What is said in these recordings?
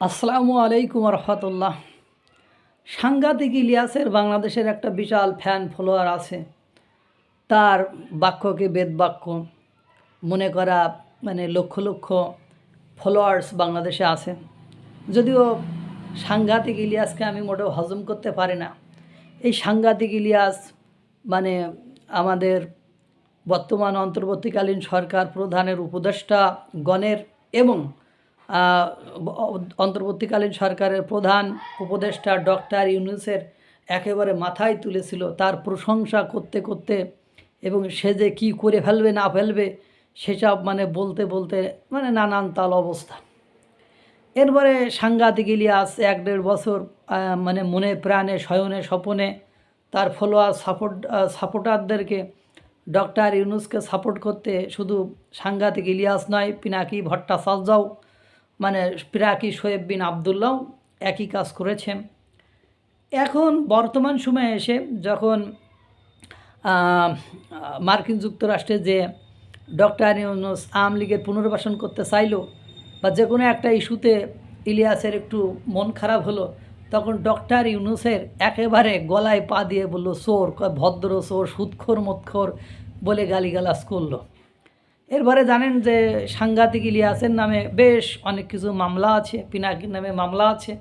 আসসালামু আলাইকুম রহমতুল্লাহ সাংঘাতিক ইলিয়াসের বাংলাদেশের একটা বিশাল ফ্যান ফলোয়ার আছে। তার বাক্যকে বেদ বাক্য মনে করা মানে লক্ষ লক্ষ ফলোয়ার্স বাংলাদেশে আছে। যদিও সাংঘাতিক ইলিয়াসকে আমি মোটেও হজম করতে পারি না। এই সাংঘাতিক ইলিয়াস মানে আমাদের বর্তমান অন্তর্বর্তীকালীন সরকার প্রধানের উপদেষ্টা গণের এবং অন্তর্বর্তীকালীন সরকারের প্রধান উপদেষ্টা ডক্টর ইউনুসের একেবারে মাথায় তুলেছিল তার প্রশংসা করতে করতে এবং সে যে কী করে ফেলবে, না ফেলবে, সেসব মানে বলতে বলতে মানে নানান তাল অবস্থা। এরপরে সাংঘাতিক ইলিয়াস এক দেড় বছর মানে মনে প্রাণে, শয়নে, স্বপনে তার ফলোয়ার সাপোর্ট সাপোর্টারদেরকে ডক্টর ইউনুসকে সাপোর্ট করতে শুধু সাংঘাতিক ইলিয়াস নয়, পিনাকি, ভট্টাচার্যও মানে পিনাকি শোয়েব বিন আবদুল্লাও একই কাজ করেছেন। এখন বর্তমান সময়ে এসে যখন মার্কিন যুক্তরাষ্ট্রে যে ডক্টর ইউনুস আওয়ামী লীগের পুনর্বাসন করতে চাইলো বা যে কোনো একটা ইস্যুতে ইলিয়াসের একটু মন খারাপ হলো, তখন ডক্টর ইউনুসের একেবারে গলায় পা দিয়ে বলল, চোর ভদ্র চোর, সুৎখোর, মৎখোর বলে গালিগালাজ করল। এরপরে জানেন যে সাংঘাতিক ইলিয়াসের নামে বেশ অনেক কিছু মামলা আছে, পিনাকির নামে মামলা আছে।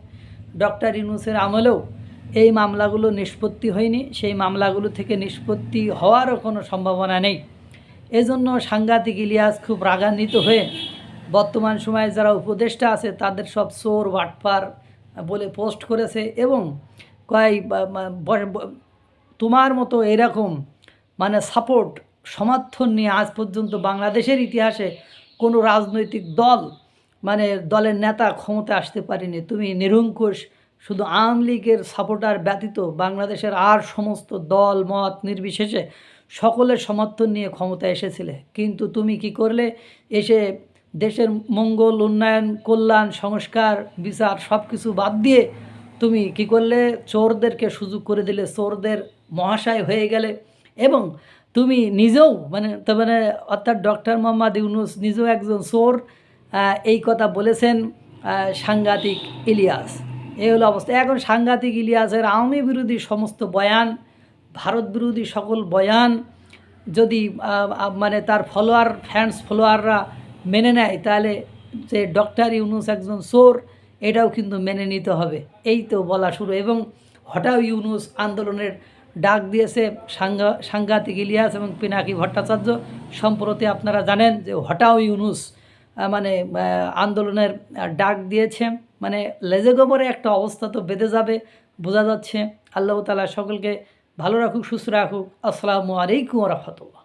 ডক্টর ইউনুসের আমলেও এই মামলাগুলো নিষ্পত্তি হয়নি। সেই মামলাগুলো থেকে নিষ্পত্তি হওয়ারও কোনো সম্ভাবনা নেই। এজন্য সাংঘাতিক ইলিয়াস খুব রাগান্বিত হয়ে বর্তমান সময়ে যারা উপদেষ্টা আছে, তাদের সব চোর, বাটপার বলে পোস্ট করেছে এবং কয় তোমার মতো এরকম মানে সাপোর্ট সমর্থন নিয়ে আজ পর্যন্ত বাংলাদেশের ইতিহাসে কোনো রাজনৈতিক দল মানে দলের নেতা ক্ষমতা আসতে পারেনি। তুমি নিরঙ্কুশ, শুধু আওয়ামী লীগের সাপোর্টার ব্যতীত বাংলাদেশের আর সমস্ত দল, মত নির্বিশেষে সকলের সমর্থন নিয়ে ক্ষমতা এসেছিলে। কিন্তু তুমি কি করলে? এসে দেশের মঙ্গল, উন্নয়ন, কল্যাণ, সংস্কার, বিচার সব কিছু বাদ দিয়ে তুমি কি করলে? চোরদেরকে সুযোগ করে দিলে। চোরদের মহাশয় হয়ে গেলে এবং তুমি নিজেও মানে তার মানে অর্থাৎ ডক্টর মোহাম্মদ ইউনুস নিজেও একজন আহ, এই কথা বলেছেন সাংঘাতিক ইলিয়াস। এই হলো অবস্থা। এখন সাংঘাতিক ইলিয়াসের আওয়ামী বিরোধী সমস্ত বয়ান ভারত বিরোধী সকল বয়ান যদি মানে তার ফলোয়ার ফ্যান্স ফলোয়াররা মেনে নেয় তাহলে যে ডক্টর ইউনুস একজন চোর এটাও কিন্তু মেনে নিতে হবে। এই তো বলা শুরু। এবং হঠাৎ ইউনুস আন্দোলনের ডাক দিয়েছে সাংঘা সাংঘাতিক ইলিয়াস এবং পিনাকি ভট্টাচার্য। সম্প্রতি আপনারা জানেন যে হটাও ইউনুস মানে আন্দোলনের ডাক দিয়েছে। মানে লেজে গোবরে একটা অবস্থা তো বেঁধে যাবে, বোঝা যাচ্ছে। আল্লাহ তালা সকলকে ভালো রাখুক, সুস্থ রাখুক। আসসালামু আলাইকুম রহমতুল্লাহ।